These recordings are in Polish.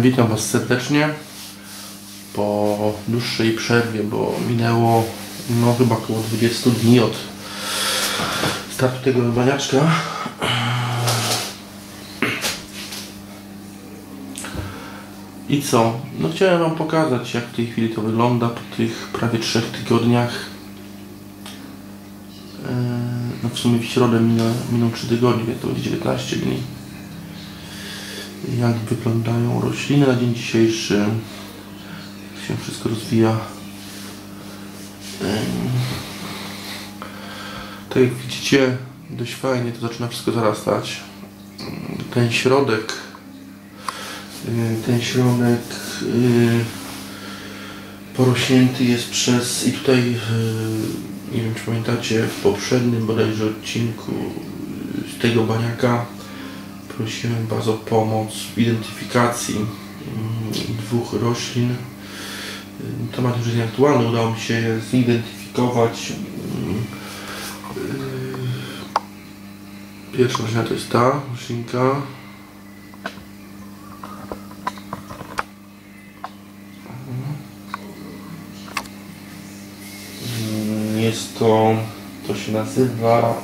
Witam Was serdecznie po dłuższej przerwie, bo minęło no chyba około 20 dni od startu tego baniaczka. I co? No chciałem Wam pokazać jak w tej chwili to wygląda po tych prawie trzech tygodniach. Eee, No w sumie w środę miną, miną 3 tygodnie, to będzie 19 dni jak wyglądają rośliny na dzień dzisiejszy, jak się wszystko rozwija. Tak jak widzicie, dość fajnie to zaczyna wszystko zarastać. Ten środek, ten środek porośnięty jest przez, i tutaj, nie wiem czy pamiętacie, w poprzednim bodajże odcinku z tego baniaka prosiłem Was o pomoc w identyfikacji mm, dwóch roślin. Y, Temat już jest nieaktualny, udało mi się zidentyfikować. Mm, y, Pierwsza roślina to jest ta roślinka. Mm, Jest to, to się nazywa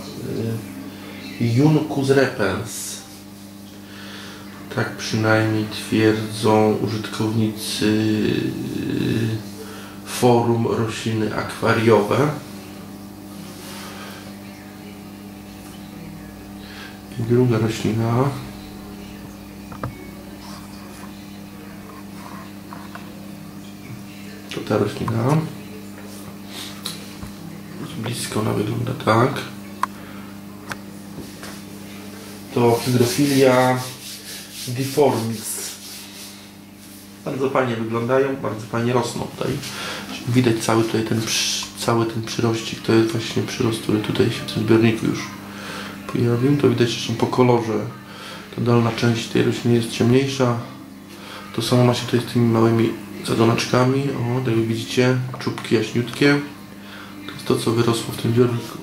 y, Juncus repens. Tak przynajmniej twierdzą użytkownicy forum rośliny akwariowe. I druga roślina. To ta roślina. Z blisko ona wygląda tak. To hydrofilia Deformix. Bardzo fajnie wyglądają, bardzo fajnie rosną tutaj. Widać cały tutaj ten, cały ten przyrościk, to jest właśnie przyrost, który tutaj się w tym zbiorniku już pojawił. To widać zresztą po kolorze. Ta dolna część tej rośliny jest ciemniejsza. To samo ma się tutaj z tymi małymi zadzoneczkami. O, tak jak widzicie, czubki jaśniutkie. To jest to, co wyrosło w tym zbiorniku.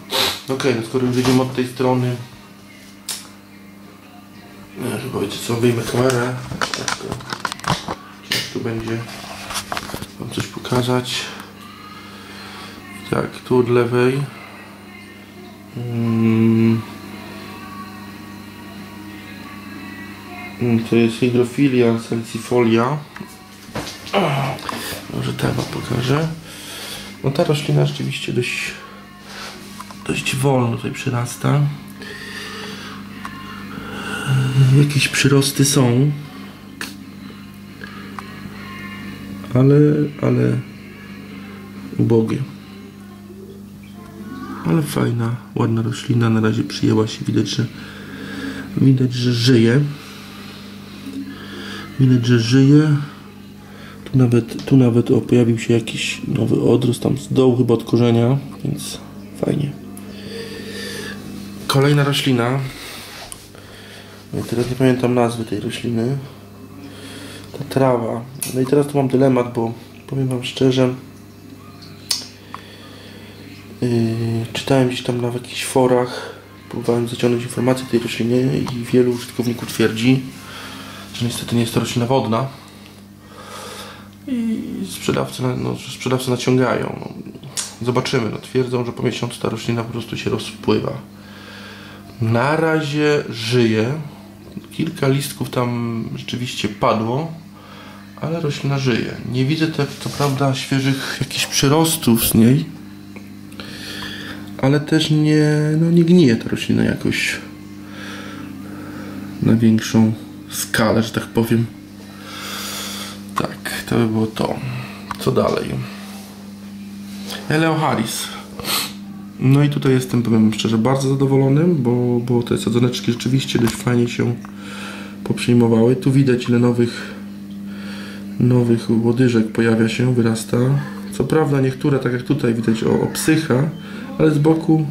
Ok, no skoro już idziemy od tej strony, wiecie co, wyjmę kamerę. Tak, ciężko będzie wam coś pokazać. Tak, tu od lewej. Mm. Mm, To jest hydrofilia salicifolia. Może wam pokażę. No ta roślina rzeczywiście dość, dość wolno tutaj przyrasta. Jakieś przyrosty są. Ale, ale ubogie. Ale fajna, ładna roślina. Na razie przyjęła się. Widać, że widać, że żyje. Widać, że żyje. Tu nawet, tu nawet o, pojawił się jakiś nowy odrost tam z dołu chyba od korzenia, więc fajnie. Kolejna roślina. Teraz nie pamiętam nazwy tej rośliny. Ta trawa. No i teraz tu mam dylemat, bo powiem Wam szczerze. Yy, czytałem gdzieś tam na jakichś forach. Próbowałem zaciągnąć informacje o tej roślinie i wielu użytkowników twierdzi, że niestety nie jest to roślina wodna. I sprzedawcy, no, sprzedawcy naciągają. No, zobaczymy. No, twierdzą, że po miesiącu ta roślina po prostu się rozpływa. Na razie żyje. Kilka listków tam rzeczywiście padło, ale roślina żyje. Nie widzę tak, co prawda świeżych jakichś przyrostów z niej, ale też nie, no nie gnije ta roślina jakoś na większą skalę, że tak powiem. Tak, to by było to. Co dalej? Eleoharis. No i tutaj jestem, powiem szczerze, bardzo zadowolony, bo, bo te sadzoneczki rzeczywiście dość fajnie się poprzejmowały. Tu widać ile nowych nowych łodyżek pojawia się, wyrasta. Co prawda niektóre, tak jak tutaj widać, o, obsycha, ale z boku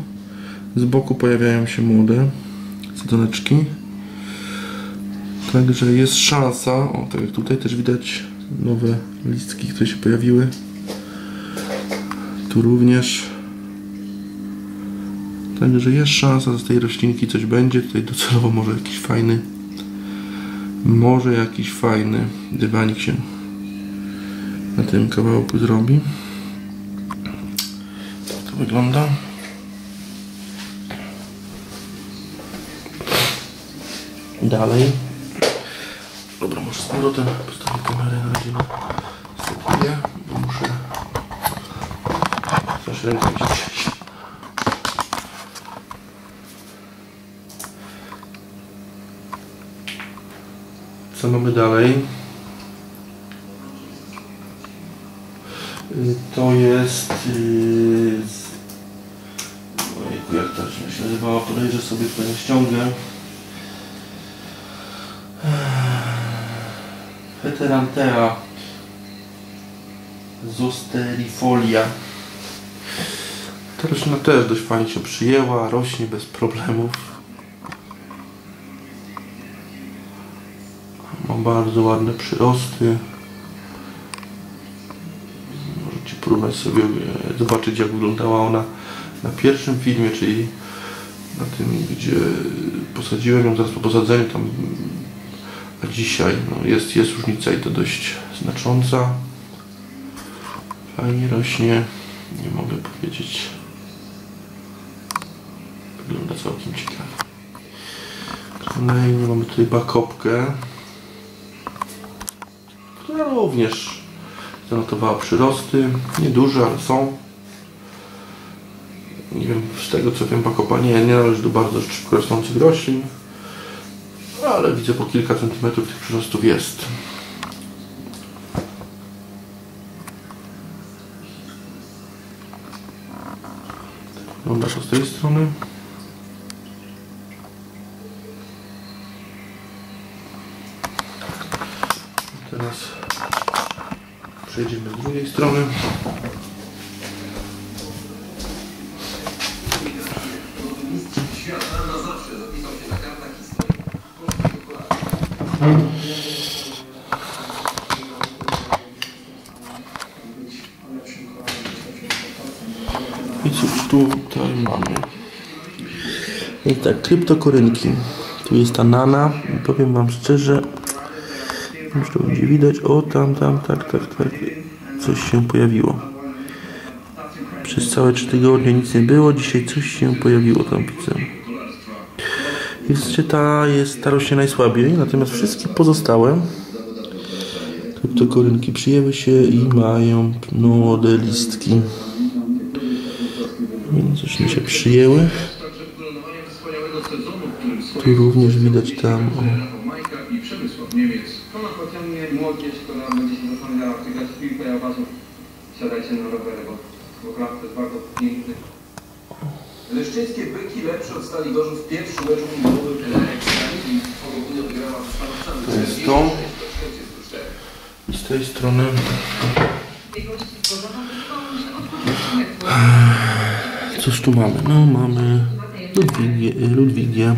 z boku pojawiają się młode sadzoneczki. Także jest szansa, o tak jak tutaj też widać nowe listki, które się pojawiły. Tu również. Także jest szansa, z tej roślinki coś będzie. Tutaj docelowo może jakiś fajny Może jakiś fajny dywanik się na tym kawałku zrobi. Tak to wygląda. Dalej. Dobra, może z powrotem postawię kamerę na razie na bo muszę też rękę Co mamy dalej? Y, To jest... Yy... Ojejku, jak to się nazywała? Podejrzę sobie, nie ściągę. Heterantea Zosterifolia. Ta roślina też dość fajnie się przyjęła, rośnie bez problemów. Bardzo ładne przyrosty. Możecie próbować sobie e, zobaczyć jak wyglądała ona na pierwszym filmie, czyli na tym, gdzie posadziłem ją zaraz po posadzeniu tam a dzisiaj no, jest, jest różnica i to dość znacząca. Fajnie rośnie. Nie mogę powiedzieć. Wygląda całkiem ciekawie. Kolejnie mamy tutaj bakopkę, która również zanotowała przyrosty. Nieduże, ale są. Nie wiem, z tego co wiem, bakopa nie, należy do bardzo szybko rosnących roślin ale widzę po kilka centymetrów tych przyrostów jest. Wygląda z tej strony. Teraz przejdziemy z drugiej strony. I cóż tutaj mamy? Jest tak, kryptokorynki. Tu jest ta nana. I powiem wam szczerze, już to będzie widać. O, tam, tam, tak, tak, tak. Coś się pojawiło. Przez całe 3 tygodnie nic nie było. Dzisiaj coś się pojawiło tam widzę. Jeszcze ta jest ta rośnie najsłabiej, natomiast wszystkie pozostałe kryptokorynki przyjęły się i mają młode listki. Mi się przyjęły. Tu również widać tam o, zastanawiała, czy grać w piłkę, ja uważam, siadajcie na rowery, bo, bo klatkę jest bardzo piękny. Leszczyńskie byki lepsze od Stali Gorzów w pierwszym meczu Ekstraligi. Odgrała Stanowcami. To jest to. I z tej strony Cóż tu mamy? No mamy Ludwigię, Ludwigię.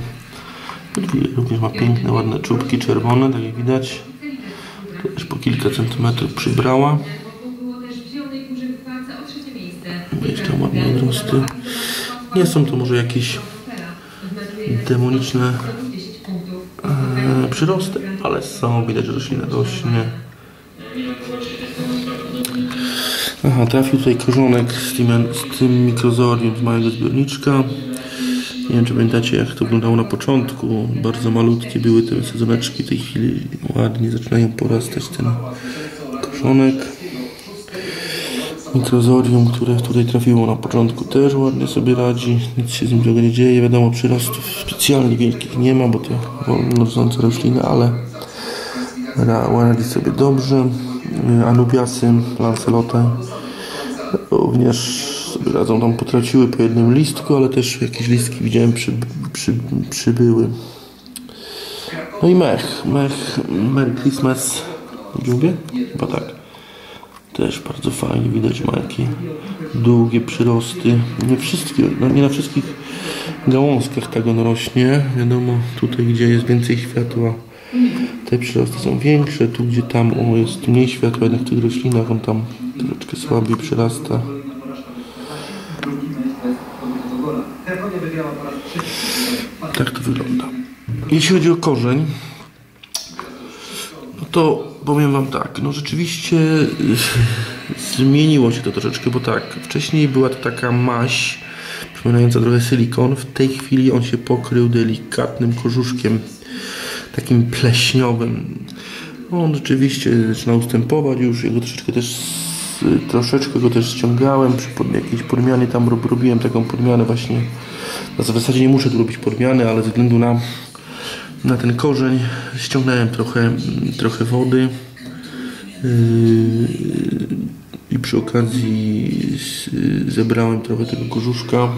Ludwigia również ma piękne, ładne czubki czerwone, tak jak widać. Też po kilka centymetrów przybrała. Jest tam ładne odrosty. Nie są to może jakieś demoniczne e, przyrosty, ale są, widać, że roślina rośnie. Aha, trafił tutaj korzonek z tym, z tym mikrozorium z małego zbiorniczka. Nie wiem, czy pamiętacie, jak to wyglądało na początku. Bardzo malutkie były te sezoneczki. W tej chwili ładnie zaczynają porastać ten korzonek. Mikrozorium, które tutaj trafiło na początku też ładnie sobie radzi. Nic się z nim nie dzieje. Wiadomo, przyrostów specjalnie wielkich nie ma, bo to wolno rosnące rośliny, ale ra- radzi sobie dobrze. Y, Anubiasy, Lancelote również radzą. Tam potraciły po jednym listku, ale też jakieś listki widziałem przy, przy, przybyły. No i mech. Mech Merry Christmas. Mówię? Chyba tak. Też bardzo fajnie widać ma jakie długie przyrosty. Nie wszystkie, no nie na wszystkich gałązkach tak on rośnie. Wiadomo, tutaj gdzie jest więcej światła, te przyrosty są większe. Tu gdzie tam o, jest mniej światła, jednak w tych roślinach on tam troszeczkę słabiej przyrasta. Tak to wygląda. Jeśli chodzi o korzeń, No to powiem Wam tak, no rzeczywiście y, zmieniło się to troszeczkę, bo tak, wcześniej była to taka maź przypominająca trochę silikon, w tej chwili on się pokrył delikatnym korzuszkiem, takim pleśniowym. On rzeczywiście zaczyna ustępować już, jego troszeczkę też, troszeczkę go też ściągałem, przy jakiejś podmianie tam rob, robiłem taką podmianę właśnie, no w zasadzie nie muszę tu robić podmiany, ale ze względu na na ten korzeń ściągnąłem trochę, trochę wody yy, i przy okazji z- zebrałem trochę tego korzuszka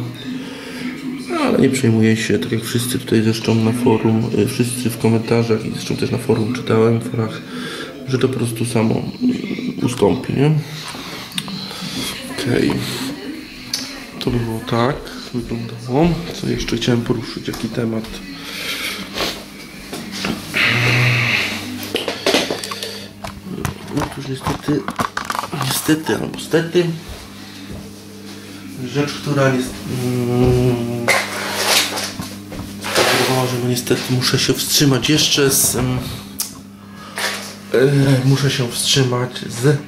ale nie przejmuję się, tak jak wszyscy tutaj zresztą na forum, yy, wszyscy w komentarzach i zresztą też na forum czytałem w forach, że to po prostu samo yy, ustąpi, nie? Okej. To by było tak, wyglądało. Co jeszcze chciałem poruszyć? Jaki temat? Otóż niestety, niestety albo stety, rzecz, która jest, mm, że no niestety muszę się wstrzymać jeszcze z, mm, e, muszę się wstrzymać z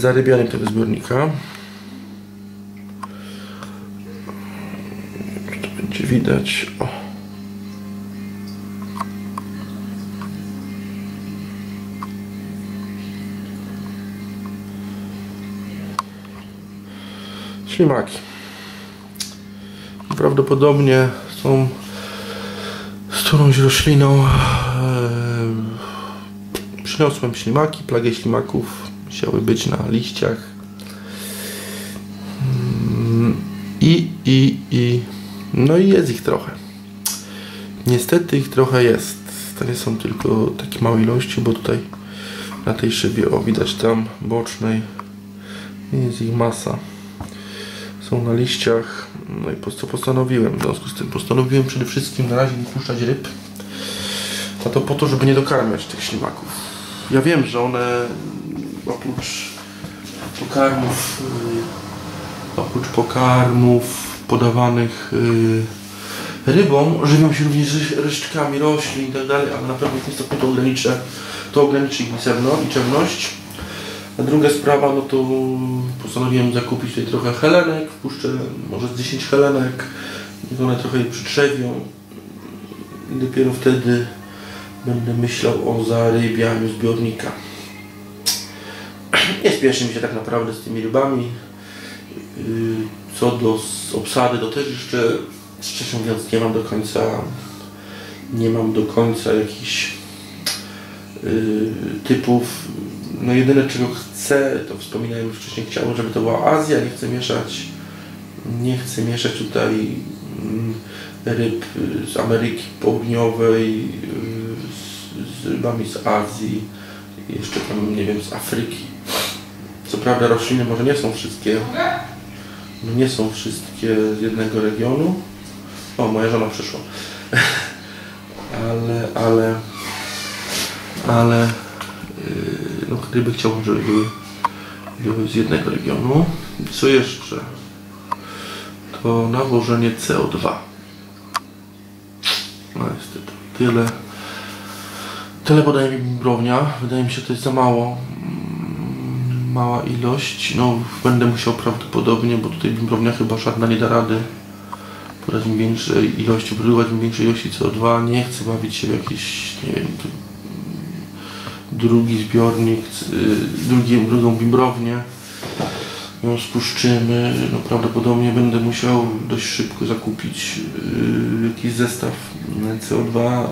zarybianiem tego zbiornika. Widać. O. Ślimaki. Prawdopodobnie są z którąś rośliną. E, przyniosłem ślimaki, plagę ślimaków musiały być na liściach. No i jest ich trochę. Niestety ich trochę jest. Nie są tylko takie małe ilości, bo tutaj na tej szybie, o widać tam bocznej, jest ich masa są na liściach. No i po co postanowiłem? W związku z tym postanowiłem przede wszystkim na razie nie puszczać ryb. A to po to, żeby nie dokarmiać tych ślimaków. Ja wiem, że one oprócz pokarmów, yy, oprócz pokarmów podawanych yy, rybom, żywią się również resz- resztkami roślin i tak dalej, ale na pewno w tym to ograniczy, to ograniczy ich liczebno- liczebność. A druga sprawa, no to postanowiłem zakupić tutaj trochę helenek, wpuszczę może z 10 helenek, niech one trochę je przytrzewią i dopiero wtedy będę myślał o zarybianiu zbiornika. Nie spieszy mi się tak naprawdę z tymi rybami. Co do obsady, to też jeszcze, szczerze mówiąc, nie mam do końca, nie mam do końca jakichś yy, typów. No jedyne czego chcę, to wspominałem już wcześniej, chciałbym, żeby to była Azja, nie chcę mieszać, nie chcę mieszać tutaj mm, ryb z Ameryki Południowej y, z, z rybami z Azji, jeszcze tam, nie wiem, z Afryki. Co prawda rośliny może nie są wszystkie, nie są wszystkie z jednego regionu. O, moja żona przyszła. ale, ale, ale yy, no, ryby chciałbym, żeby były, były z jednego regionu. Co jeszcze? To nawożenie CO2. No niestety, tyle. Tyle podaje mi bimbrownia. Wydaje mi się, że to jest za mało. Mała ilość. No, będę musiał prawdopodobnie, bo tutaj bimbrownia chyba żadna nie da rady podać mi większej ilości, produkować mi większej ilości CO2. Nie chcę bawić się w jakiś, nie wiem, drugi zbiornik, y, drugi, drugą bimbrownię. Ją spuszczymy. No, prawdopodobnie będę musiał dość szybko zakupić y, jakiś zestaw y, CO2.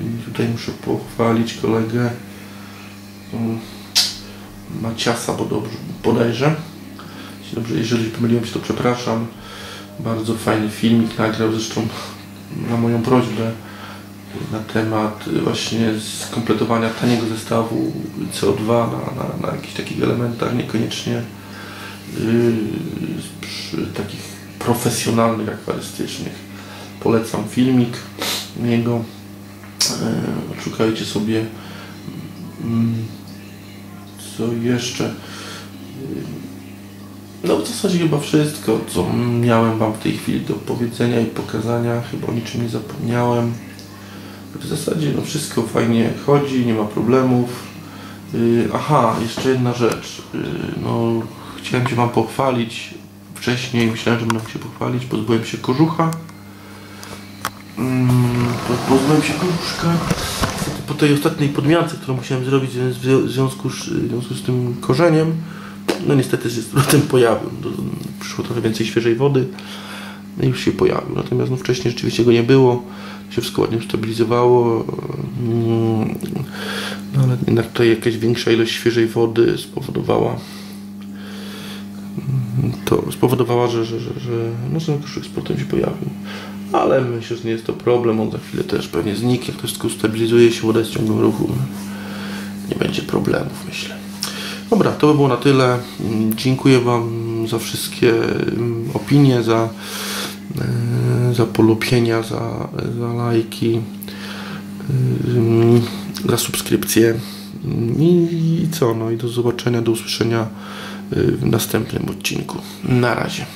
I tutaj muszę pochwalić kolegę mm, Maciasa, bodajże. Jeśli Dobrze, jeżeli pomyliłem się, to przepraszam. Bardzo fajny filmik nagrał, zresztą na moją prośbę na temat właśnie skompletowania taniego zestawu CO2 na, na, na jakichś takich elementach, niekoniecznie yy, przy takich profesjonalnych, akwarystycznych. Polecam filmik jego. Yy, szukajcie sobie mm, co jeszcze. Yy, No w zasadzie chyba wszystko, co miałem Wam w tej chwili do powiedzenia i pokazania. Chyba o niczym nie zapomniałem. W zasadzie no wszystko fajnie chodzi, nie ma problemów. Yy, aha, jeszcze jedna rzecz. Yy, no, chciałem się Wam pochwalić. Wcześniej myślałem, że będę się pochwalić. Pozbyłem się kożucha. Po- pozbyłem się kożuszka. Po tej ostatniej podmiance, którą musiałem zrobić w zwią- w związku z, w związku z tym korzeniem, no niestety się z powrotem pojawił. Przyszło trochę więcej świeżej wody. No i już się pojawił. Natomiast no, wcześniej rzeczywiście go nie było. Się wszystko ładnie ustabilizowało. Mm, No, ale jednak tutaj jakaś większa ilość świeżej wody spowodowała mm, to spowodowała, że, że, że, że no, koszyk z się pojawił. Ale myślę, że nie jest to problem. On za chwilę też pewnie zniknie. To wszystko ustabilizuje się, woda jest w ciągłym ruchu. Nie będzie problemów, myślę. Dobra, to by było na tyle. Mm, Dziękuję Wam za wszystkie mm, opinie, za, e, za polubienia, za, za lajki, ym, za subskrypcje. I, I co? No i do zobaczenia, do usłyszenia y, w następnym odcinku. Na razie.